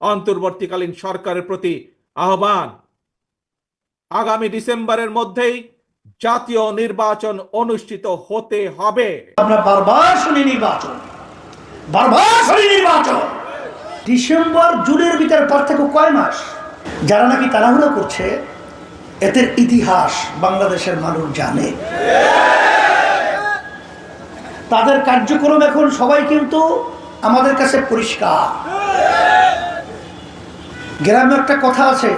অন্তর্বর্তীকালীন সরকারের প্রতি আহ্বান। আগামী ডিসেম্বরের মধ্যেই জাতীয় নির্বাচন অনুষ্ঠিত হতে হবে। আমরা বারবার শুনি নির্বাচন। বারবার শুনি নির্বাচন। ডিসেম্বর জুনের ভিতরে পার্থক্য কয় মাস? যারা নাকি তাড়াহুড়ো করছে, এদের ইতিহাস বাংলাদেশের মানুষ জানে। তাদের কার্যক্রম এখন সবাই কিন্তু আমাদের কাছে পরিষ্কার। গ্রামে একটা কথা আছে।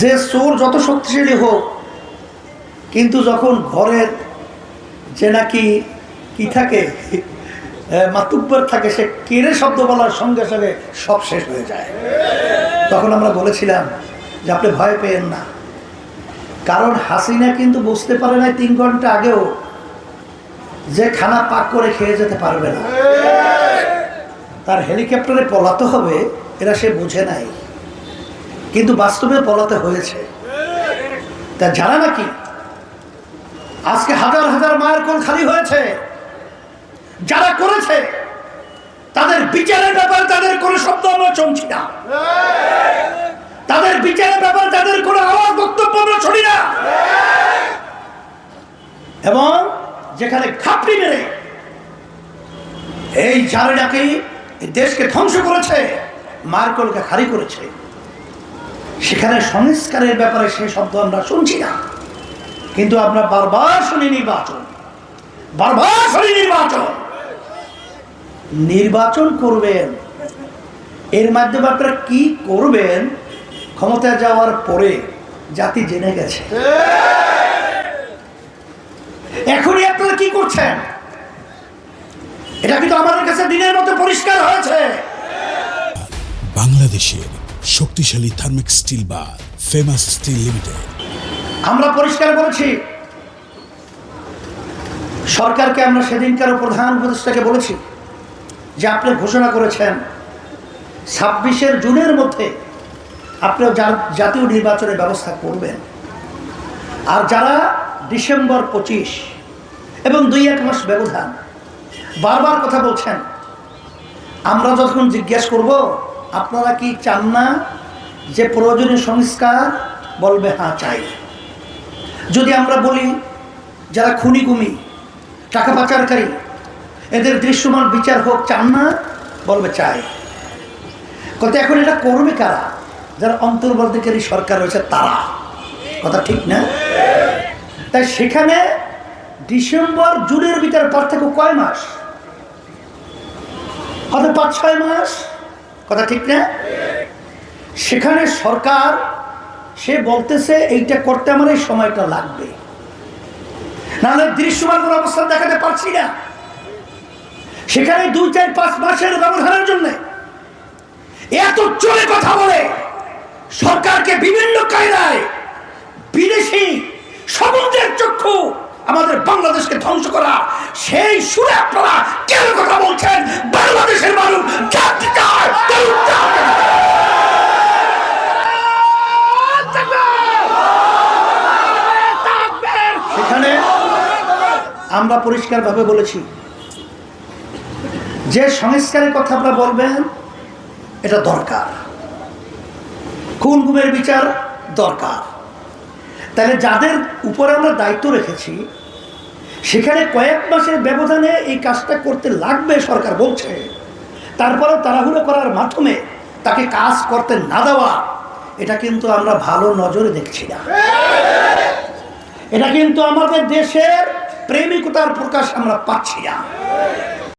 যে চোর যত শক্তিশালী হোক, কিন্তু যখন ঘরের যে নাকি কি থাকে মাতুব্বর থাকে, সে কেড়ে শব্দ বলার সঙ্গে সঙ্গে সব শেষ হয়ে যায়। তখন আমরা বলেছিলাম যে আপনি ভয় পেয়েন না। কারণ হাসিনা কিন্তু বুঝতে পারে না তিন ঘণ্টা আগেও যে খানা পাক করে খেয়ে যেতে পারবে না। তার হেলিকপ্টারে পলাতে হবে এরা সে বুঝে নাই। কিন্তু বাস্তবে পলাতে হয়েছে। তা জানা নাকি? আজকে হাজার হাজার মায়ের কোল খালি হয়েছে। যারা করেছে, তাদের বিচারের ব্যাপারে তাদের কোনো শব্দ আমরা শুনছি না। তাদের বিচারের ব্যাপারে তাদের কোনো আওয়াজ, বক্তব্য আমরা শুনি না। এবং যেখানে খাপড়ি মেরে, এই জারেটাকে দেশকে ধ্বংস করেছে। মার্কলকে খালি করেছে, সেখানে সংস্কারের ব্যাপারে সেই শব্দ আমরা শুনছি না। কিন্তু আমরা বারবার শুনি নির্বাচন, বারবার শুনি নির্বাচন। নির্বাচন করবেন, এর মাধ্যমে আপনারা কি করবেন? ক্ষমতায় যাওয়ার পরে জাতি জেনে গেছে। এখনই আপনারা কি করছেন? এটা কিন্তু আমাদের কাছে দিনের বাংলাদেশের শক্তিশালী থার্মিক স্টিল বা ফেমাস স্টিল লিমিটেড। আমরা পরিষ্কার করেছি সরকারকে আমরা সেদিনকার প্রধান উপদেষ্টাকে বলেছি যে আপনি ঘোষণা করেছেন ছাব্বিশের জুনের মধ্যে আপনি জাতীয় নির্বাচনের ব্যবস্থা করবেন। আর যারা ডিসেম্বর পঁচিশ এবং দুই এক মাস ব্যবধান, বারবার কথা বলছেন, আমরা যখন জিজ্ঞেস করব আপনারা কি চান না যে প্রয়োজনীয় সংস্কার? বলবে হ্যাঁ চাই। যদি আমরা বলি, যারা খুনি গুমি টাকা পাচারকারী, এদের দৃশ্যমান বিচার হোক, চান না? বলবে, চাই। কত এখন এটা করবে কারা? যারা অন্তর্বর্তীকারী সরকার রয়েছে, তারা। কথা ঠিক না? তাই সেখানে ডিসেম্বর, জুনের ভিতরে পার্থক্য কয় মাস? হয়তো পাঁচ ছয় মাস। কথা ঠিক না? সেখানে সরকার, সে বলতেছে, এইটা করতে আমার এই সময়টা লাগবে। নাহলে দৃশ্যমান কোনো অবস্থা দেখাতে পারছি না। সেখানে দুই, চার, পাঁচ মাসের ব্যবধানের জন্য এত চলে কথা বলে, সরকারকে বিভিন্ন কায়দায় বিদেশি, সমুদ্রের চক্ষু আমাদের বাংলাদেশকে ধ্বংস করা। সেই সুরে আপনারা কেন কথা বলছেন? বাংলাদেশের মানুষ সেখানে আমরা পরিষ্কারভাবে বলেছি, যে সংস্কারের কথা আপনারা বলবেন, এটা দরকার। খুন গুমের বিচার দরকার। তাহলে যাদের উপরে আমরা দায়িত্ব রেখেছি সেখানে কয়েক মাসের ব্যবধানে এই কাজটা করতে লাগবে, সরকার বলছে। তারপরে তাড়াহুড়ো করার মাধ্যমে তাকে কাজ করতে না দেওয়া, এটা কিন্তু আমরা ভালো নজরে দেখছি না। এটা কিন্তু আমাদের দেশের প্রেমিকতার প্রকাশ আমরা পাচ্ছি না।